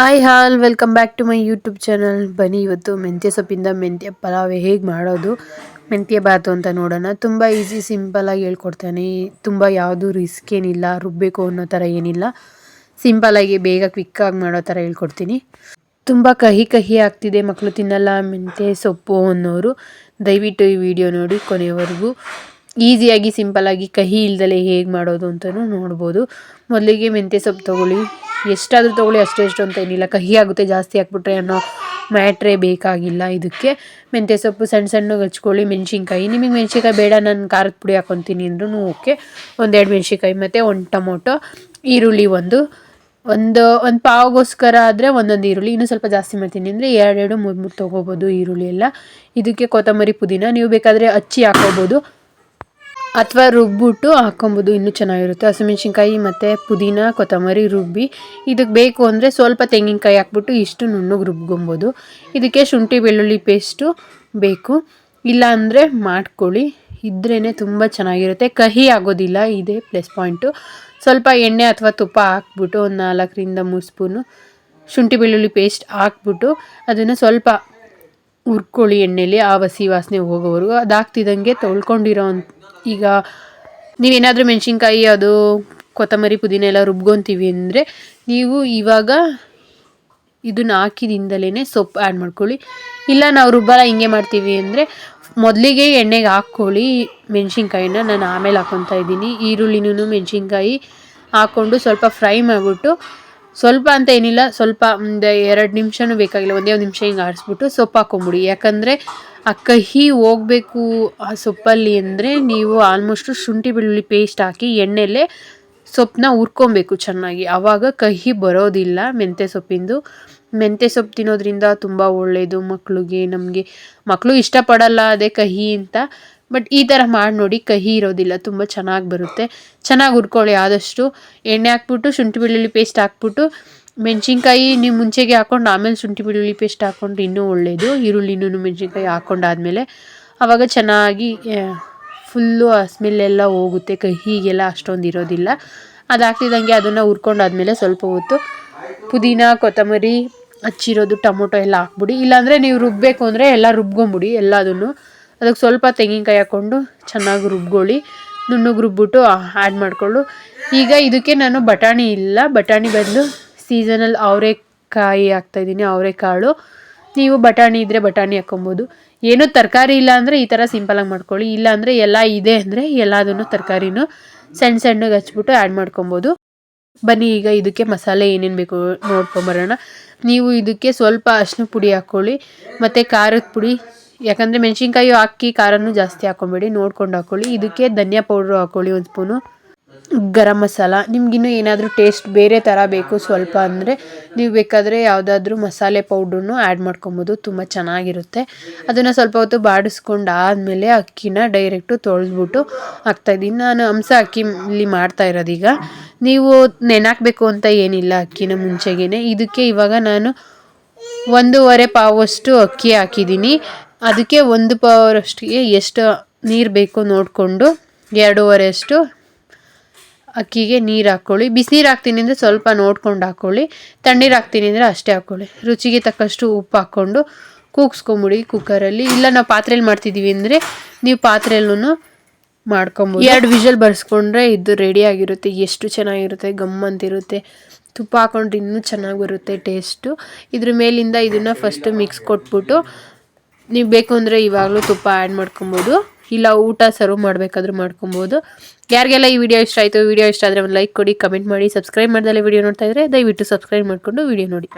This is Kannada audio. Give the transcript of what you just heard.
Hi all welcome back to my YouTube channel ಬನ್ನಿ, ಇವತ್ತು ಮೆಂತ್ಯ ಸೊಪ್ಪಿಂದ ಮೆಂತ್ಯ ಪಲಾವ್ ಹೇಗೆ ಮಾಡೋದು? ಮೆಂತ್ಯ ಬಾತು ಅಂತ ನೋಡೋಣ. ತುಂಬ ಈಸಿ ಸಿಂಪಲಾಗಿ ಹೇಳ್ಕೊಡ್ತೇನೆ. ತುಂಬ ಯಾವುದು ರಿಸ್ಕ್ ಏನಿಲ್ಲ ರುಬ್ಬಬೇಕು ಅನ್ನೋ ಥರ ಏನಿಲ್ಲ. ಸಿಂಪಲಾಗಿ ಬೇಗ ಕ್ವಿಕ್ಕಾಗಿ ಮಾಡೋ ಥರ ಹೇಳ್ಕೊಡ್ತೀನಿ. ತುಂಬ ಕಹಿ ಕಹಿ ಆಗ್ತಿದೆ ಮಕ್ಕಳು ತಿನ್ನಲ್ಲ ಮೆಂತ್ಯ ಸೊಪ್ಪು ಅನ್ನೋರು. ದಯವಿಟ್ಟು ಈ ವಿಡಿಯೋ ನೋಡಿ ಕೊನೆಯವರೆಗೂ ಈಸಿಯಾಗಿ ಸಿಂಪಲ್ಲಾಗಿ ಕಹಿ ಇಲ್ದಲೆ ಹೇಗೆ ಮಾಡೋದು ಅಂತಲೂ ನೋಡ್ಬೋದು. ಮೊದಲಿಗೆ ಮೆಂತ್ಯ ಸೊಪ್ಪು ತೊಗೊಳ್ಳಿ. ಎಷ್ಟಾದರೂ ತೊಗೊಳ್ಳಿ, ಅಷ್ಟು ಎಷ್ಟು ಅಂತ ಏನಿಲ್ಲ. ಕಹಿ ಆಗುತ್ತೆ, ಜಾಸ್ತಿ ಹಾಕ್ಬಿಟ್ರೆ ಅನ್ನೋ ಮ್ಯಾಟ್ರೇ ಬೇಕಾಗಿಲ್ಲ ಇದಕ್ಕೆ. ಮೆಂತ್ಯ ಸೊಪ್ಪು ಸಣ್ಣ ಸಣ್ಣಗೆ ಹಚ್ಕೊಳ್ಳಿ, ಮೆಣಸಿನ್ಕಾಯಿ. ನಿಮಗೆ ಮೆಣಸಿನ್ಕಾಯಿ ಬೇಡ, ನಾನು ಖಾರದ ಪುಡಿ ಹಾಕೊತೀನಿ ಅಂದ್ರೂ ಓಕೆ. ಒಂದೆರಡು ಮೆಣಸಿನ್ಕಾಯಿ ಮತ್ತು ಒಂದು ಟೊಮೊಟೊ, ಈರುಳ್ಳಿ ಒಂದು. ಒಂದು ಒಂದು ಪಾವಗೋಸ್ಕರ ಆದರೆ ಒಂದೊಂದು ಈರುಳ್ಳಿ. ಇನ್ನೂ ಸ್ವಲ್ಪ ಜಾಸ್ತಿ ಮಾಡ್ತೀನಿ ಅಂದರೆ ಎರಡೆರಡು, ಮೂರು ಮೂರು ತೊಗೋಬೋದು ಈರುಳ್ಳಿ ಎಲ್ಲ. ಇದಕ್ಕೆ ಕೊತ್ತಂಬರಿ ಪುದೀನ. ನೀವು ಬೇಕಾದರೆ ಹಚ್ಚಿ ಹಾಕೋಬೋದು. ಅಥವಾ ರುಬ್ಬಿಟ್ಟು ಹಾಕೊಬೋದು ಇನ್ನೂ ಚೆನ್ನಾಗಿರುತ್ತೆ. ಹಸಿಮೆಣ್ಸಿನ್ಕಾಯಿ ಮತ್ತು ಪುದೀನ, ಕೊತ್ತಂಬರಿ ರುಬ್ಬಿ. ಇದಕ್ಕೆ ಬೇಕು ಅಂದರೆ ಸ್ವಲ್ಪ ತೆಂಗಿನಕಾಯಿ ಹಾಕ್ಬಿಟ್ಟು ಇಷ್ಟು ನುಣ್ಣಗೆ ರುಬ್ಕೊಬೋದು. ಇದಕ್ಕೆ ಶುಂಠಿ ಬೆಳ್ಳುಳ್ಳಿ ಪೇಸ್ಟು ಬೇಕು. ಇಲ್ಲ ಅಂದರೆ ಮಾಡ್ಕೊಳ್ಳಿ. ಇದ್ರೇ ತುಂಬ ಚೆನ್ನಾಗಿರುತ್ತೆ. ಕಹಿ ಆಗೋದಿಲ್ಲ, ಇದೇ ಪ್ಲಸ್ ಪಾಯಿಂಟು. ಸ್ವಲ್ಪ ಎಣ್ಣೆ ಅಥವಾ ತುಪ್ಪ ಹಾಕ್ಬಿಟ್ಟು ಒಂದು ನಾಲ್ಕರಿಂದ ಮೂರು ಸ್ಪೂನು ಶುಂಠಿ ಬೆಳ್ಳುಳ್ಳಿ ಪೇಸ್ಟ್ ಹಾಕ್ಬಿಟ್ಟು ಅದನ್ನು ಸ್ವಲ್ಪ ಹುರ್ಕೊಳ್ಳಿ ಎಣ್ಣೆಯಲ್ಲಿ ಆ ವಸಿ ವಾಸನೆ ಹೋಗೋವರೆಗೂ. ಅದಾಗ್ತಿದ್ದಂಗೆ ತೊಳ್ಕೊಂಡಿರೋ ಈಗ ನೀವೇನಾದರೂ ಮೆಣಸಿನ್ಕಾಯಿ, ಅದು ಕೊತ್ತಂಬರಿ, ಪುದೀನ ಎಲ್ಲ ರುಬ್ಕೊತೀವಿ ಅಂದರೆ ನೀವು ಇವಾಗ ಇದನ್ನ ಹಾಕಿದಿಂದಲೇ ಸೊಪ್ಪು ಆ್ಯಡ್ ಮಾಡ್ಕೊಳ್ಳಿ. ಇಲ್ಲ ನಾವು ರುಬ್ಬಲ್ಲ, ಹಿಂಗೆ ಮಾಡ್ತೀವಿ ಅಂದರೆ ಮೊದಲಿಗೆ ಎಣ್ಣೆಗೆ ಹಾಕ್ಕೊಳ್ಳಿ ಮೆಣಸಿನ್ಕಾಯಿನ. ನಾನು ಆಮೇಲೆ ಹಾಕ್ಕೊತಾ ಇದ್ದೀನಿ. ಈರುಳ್ಳಿನೂ ಮೆಣಸಿನ್ಕಾಯಿ ಹಾಕ್ಕೊಂಡು ಸ್ವಲ್ಪ ಫ್ರೈ ಮಾಡಿಬಿಟ್ಟು ಸ್ವಲ್ಪ ಅಂತ ಏನಿಲ್ಲ, ಸ್ವಲ್ಪ ಒಂದು ಎರಡು ನಿಮಿಷನೂ ಬೇಕಾಗಿಲ್ಲ, ಒಂದೇ ಒಂದು ನಿಮಿಷ ಹಿಂಗೆ ಆರಿಸ್ಬಿಟ್ಟು ಸೊಪ್ಪು ಹಾಕ್ಕೊಂಬಿಡಿ ಯಾಕಂದರೆ ಕಹಿ ಹೋಗಬೇಕು ಆ ಸೊಪ್ಪಲ್ಲಿ ಅಂದರೆ ನೀವು ಆಲ್ಮೋಸ್ಟು ಶುಂಠಿ ಬೆಳ್ಳುಳ್ಳಿ ಪೇಸ್ಟ್ ಹಾಕಿ ಎಣ್ಣೆಲೆ ಸೊಪ್ಪನ್ನ ಹುರ್ಕೊಬೇಕು ಚೆನ್ನಾಗಿ. ಆವಾಗ ಕಹಿ ಬರೋದಿಲ್ಲ ಮೆಂತ್ಯ ಸೊಪ್ಪಿಂದು. ಮೆಂತ್ಯ ಸೊಪ್ಪು ತಿನ್ನೋದ್ರಿಂದ ತುಂಬ ಒಳ್ಳೆಯದು ಮಕ್ಕಳಿಗೆ ನಮಗೆ. ಮಕ್ಕಳು ಇಷ್ಟಪಡಲ್ಲ ಅದೇ ಕಹಿ ಅಂತ. ಬಟ್ ಈ ಥರ ಮಾಡಿ ನೋಡಿ ಕಹಿ ಇರೋದಿಲ್ಲ, ತುಂಬ ಚೆನ್ನಾಗಿ ಬರುತ್ತೆ. ಚೆನ್ನಾಗಿ ಹುರ್ಕೊಳ್ಳಿ ಆದಷ್ಟು. ಎಣ್ಣೆ ಹಾಕ್ಬಿಟ್ಟು, ಶುಂಠಿ ಬೆಳ್ಳುಳ್ಳಿ ಪೇಸ್ಟ್ ಹಾಕ್ಬಿಟ್ಟು ಮೆಣಸಿನ್ಕಾಯಿ ನೀವು ಮುಂಚೆಗೆ ಹಾಕ್ಕೊಂಡು ಆಮೇಲೆ ಶುಂಠಿ ಬೆಳ್ಳುಳ್ಳಿ ಪೇಸ್ಟ್ ಹಾಕ್ಕೊಂಡು ಇನ್ನೂ ಒಳ್ಳೆಯದು ಈರುಳ್ಳಿನೂ ಮೆಣಸಿನ್ಕಾಯಿ ಹಾಕ್ಕೊಂಡಾದ್ಮೇಲೆ ಆವಾಗ ಚೆನ್ನಾಗಿ ಫುಲ್ಲು ಆ ಸ್ಮೆಲ್ಲೆಲ್ಲ ಹೋಗುತ್ತೆ. ಕಹಿಗೆಲ್ಲ ಅಷ್ಟೊಂದು ಇರೋದಿಲ್ಲ. ಅದು ಹಾಕ್ತಿದ್ದಂಗೆ ಅದನ್ನು ಹುರ್ಕೊಂಡಾದ್ಮೇಲೆ ಸ್ವಲ್ಪ ಹೊತ್ತು ಪುದೀನ, ಕೊತ್ತಂಬರಿ, ಹಚ್ಚಿರೋದು, ಟೊಮೊಟೊ ಎಲ್ಲ ಹಾಕ್ಬಿಡಿ. ಇಲ್ಲಾಂದರೆ ನೀವು ರುಬ್ಬಬೇಕು ಅಂದರೆ ಎಲ್ಲ ರುಬ್ಕೊಂಬಿಡಿ. ಎಲ್ಲದನ್ನು ಅದಕ್ಕೆ ಸ್ವಲ್ಪ ತೆಂಗಿನಕಾಯಿ ಹಾಕ್ಕೊಂಡು ಚೆನ್ನಾಗಿ ರುಬ್ಕೊಳ್ಳಿ. ನುಣ್ಣಗೆ ರುಬ್ಬಿಟ್ಟು ಆ್ಯಡ್ ಮಾಡಿಕೊಂಡು ಈಗ ಇದಕ್ಕೆ ನಾನು ಬಟಾಣಿ ಇಲ್ಲ. ಬಟಾಣಿ ಬದಲು ಸೀಸನಲ್ ಅವರೆಕಾಯಿ ಹಾಕ್ತಾಯಿದ್ದೀನಿ ಅವರೆಕಾಳು. ನೀವು ಬಟಾಣಿ ಇದ್ದರೆ ಬಟಾಣಿ ಹಾಕ್ಕೊಬೋದು. ಏನೂ ತರಕಾರಿ ಇಲ್ಲ ಅಂದರೆ ಈ ಥರ ಸಿಂಪಲಾಗಿ ಮಾಡ್ಕೊಳ್ಳಿ. ಇಲ್ಲ ಅಂದರೆ ಎಲ್ಲ ಇದೆ ಅಂದರೆ ಎಲ್ಲದನ್ನು ತರಕಾರಿನೂ ಸಣ್ಣ ಸಣ್ಣಗೆ ಹಚ್ಬಿಟ್ಟು ಆ್ಯಡ್ ಮಾಡ್ಕೊಬೋದು. ಬನ್ನಿ, ಈಗ ಇದಕ್ಕೆ ಮಸಾಲೆ ಏನೇನು ಬೇಕು ನೋಡ್ಕೊಂಬರೋಣ ನೀವು ಇದಕ್ಕೆ ಸ್ವಲ್ಪ ಅರಿಶಿನ ಪುಡಿ ಹಾಕ್ಕೊಳ್ಳಿ, ಮತ್ತು ಖಾರದ ಪುಡಿ. ಯಾಕಂದರೆ ಮೆಣಸಿನ್ಕಾಯಿ ಹಾಕಿ ಖಾರನೂ ಜಾಸ್ತಿ ಹಾಕ್ಕೊಬೇಡಿ, ನೋಡ್ಕೊಂಡು ಹಾಕ್ಕೊಳ್ಳಿ. ಇದಕ್ಕೆ ಧನಿಯಾ ಪೌಡ್ರು ಹಾಕ್ಕೊಳ್ಳಿ ಒಂದು ಸ್ಪೂನು ಗರಂ ಮಸಾಲ. ನಿಮಗಿನ್ನೂ ಏನಾದರೂ ಟೇಸ್ಟ್ ಬೇರೆ ಥರ ಬೇಕು ಸ್ವಲ್ಪ ಅಂದರೆ ನೀವು ಬೇಕಾದರೆ ಯಾವುದಾದ್ರೂ ಮಸಾಲೆ ಪೌಡ್ರನ್ನು ಆ್ಯಡ್ ಮಾಡ್ಕೊಬೋದು, ತುಂಬ ಚೆನ್ನಾಗಿರುತ್ತೆ. ಅದನ್ನು ಸ್ವಲ್ಪ ಹೊತ್ತು ಬಾಡಿಸ್ಕೊಂಡು ಆದಮೇಲೆ ಅಕ್ಕಿನ ಡೈರೆಕ್ಟು ತೊಳೆದ್ಬಿಟ್ಟು ಹಾಕ್ತಾಯಿದ್ದೀನಿ ನಾನು ಹಂಸ ಅಕ್ಕಿ ಇಲ್ಲಿ ಮಾಡ್ತಾ ಇರೋದೀಗ. ನೀವು ನೆನಾಕಬೇಕು ಅಂತ ಏನಿಲ್ಲ ಅಕ್ಕಿನ ಮುಂಚೆಗೇ ಇದಕ್ಕೆ ಇವಾಗ ನಾನು ಒಂದೂವರೆ ಪಾವಷ್ಟು ಅಕ್ಕಿ ಹಾಕಿದ್ದೀನಿ. ಅದಕ್ಕೆ ಒಂದು ಪಾವರಷ್ಟಿಗೆ ಎಷ್ಟು ನೀರು ಬೇಕು ನೋಡಿಕೊಂಡು ಎರಡೂವರೆ ಅಷ್ಟು ಅಕ್ಕಿಗೆ ನೀರು ಹಾಕ್ಕೊಳ್ಳಿ ಬಿಸಿನೀರು ಹಾಕ್ತೀನಿ ಅಂದರೆ ಸ್ವಲ್ಪ ನೋಡ್ಕೊಂಡು ಹಾಕ್ಕೊಳ್ಳಿ ತಣ್ಣೀರು ಹಾಕ್ತೀನಿ ಅಂದರೆ ಅಷ್ಟೇ ಹಾಕ್ಕೊಳ್ಳಿ ರುಚಿಗೆ ತಕ್ಕಷ್ಟು ಉಪ್ಪು ಹಾಕ್ಕೊಂಡು ಕೂಗ್ಸ್ಕೊಂಬಿಡಿ ಕುಕ್ಕರಲ್ಲಿ ಇಲ್ಲ ನಾವು ಪಾತ್ರೆಯಲ್ಲಿ ಮಾಡ್ತಿದ್ದೀವಿ ಅಂದರೆ ನೀವು ಪಾತ್ರೆಯಲ್ಲೂ ಮಾಡ್ಕೊಬೋದು. ಎರಡು ವಿಷಲ್ ಬರ್ಸ್ಕೊಂಡ್ರೆ ಇದು ರೆಡಿ ಆಗಿರುತ್ತೆ. ಎಷ್ಟು ಚೆನ್ನಾಗಿರುತ್ತೆ, ಗಮ್ ಅಂತಿರುತ್ತೆ. ತುಪ್ಪ ಹಾಕೊಂಡ್ರೆ ಇನ್ನೂ ಚೆನ್ನಾಗಿ ಬರುತ್ತೆ ಟೇಸ್ಟು ಇದ್ರ ಮೇಲಿಂದ ಇದನ್ನು ಫಸ್ಟು ಮಿಕ್ಸ್ ಕೊಟ್ಬಿಟ್ಟು, ನೀವು ಬೇಕು ಅಂದರೆ ಇವಾಗಲೂ ತುಪ್ಪ ಆ್ಯಡ್ ಮಾಡ್ಕೊಬೋದು. ಇಲ್ಲ ಊಟ ಸರ್ವ್ ಮಾಡಬೇಕಾದ್ರೂ ಮಾಡ್ಕೊಬೋದು. ಯಾರಿಗೆಲ್ಲ ಈ ವಿಡಿಯೋ ಇಷ್ಟ ಆಯಿತು, ವಿಡಿಯೋ ಇಷ್ಟ ಆದರೆ ಒಂದು ಲೈಕ್ ಕೊಡಿ ಕಮೆಂಟ್ ಮಾಡಿ ಸಬ್ಸ್ಕ್ರೈಬ್ ಮಾಡ್ದಲ್ಲೇ ವಿಡಿಯೋ ನೋಡ್ತಾ ಇದ್ದರೆ ದಯವಿಟ್ಟು ಸಬ್ಸ್ಕ್ರೈಬ್ ಮಾಡಿಕೊಂಡು ವಿಡಿಯೋ ನೋಡಿ.